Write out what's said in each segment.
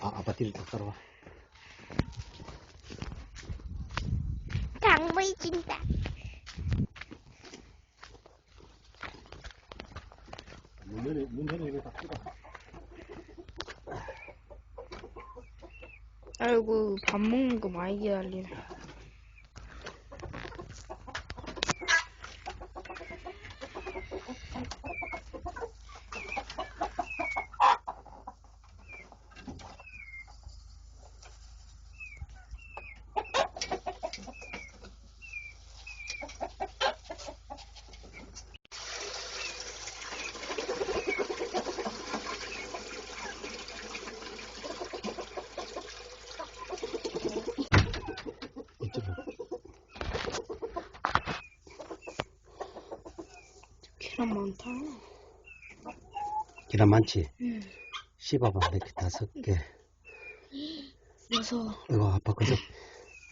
아, 아빠 뒤를 딱 따라와. 강물 진다. 문 열어, 문 열어, 이거 다 뜯어. 아이고 밥 먹는 거 많이 기다리네. 계란 많다. 계란 많지? 응. 씹어봐. 이렇게 다섯 개. 무서워. 이거 아빠 그저,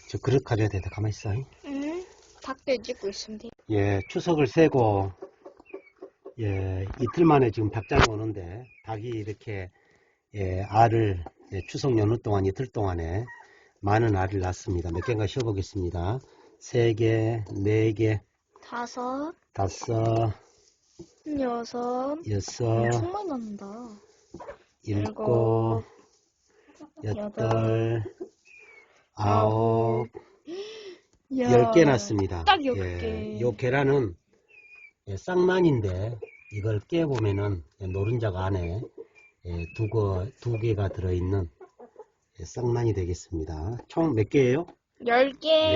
저 그릇 가져야 되는데 가만히 있어. 잉? 응? 닭들 찍고 있습니다. 예, 추석을 세고, 예, 이틀 만에 지금 닭장이 오는데, 닭이 이렇게, 예, 알을, 예, 추석 연휴 동안 이틀 동안에 많은 알을 낳습니다. 몇 개인가 쉬어보겠습니다. 세 개, 네 개, 다섯, 다섯, 여섯, 여섯, 엄청 많았다. 일곱, 여덟, 아홉, 야, 열 개 났습니다. 딱열 예, 개. 요 계란은 예, 쌍만인데 이걸 깨보면은 예, 노른자가 안에 예, 두, 거, 두 개가 들어있는 예, 쌍만이 되겠습니다. 총 몇 개예요? 열 개.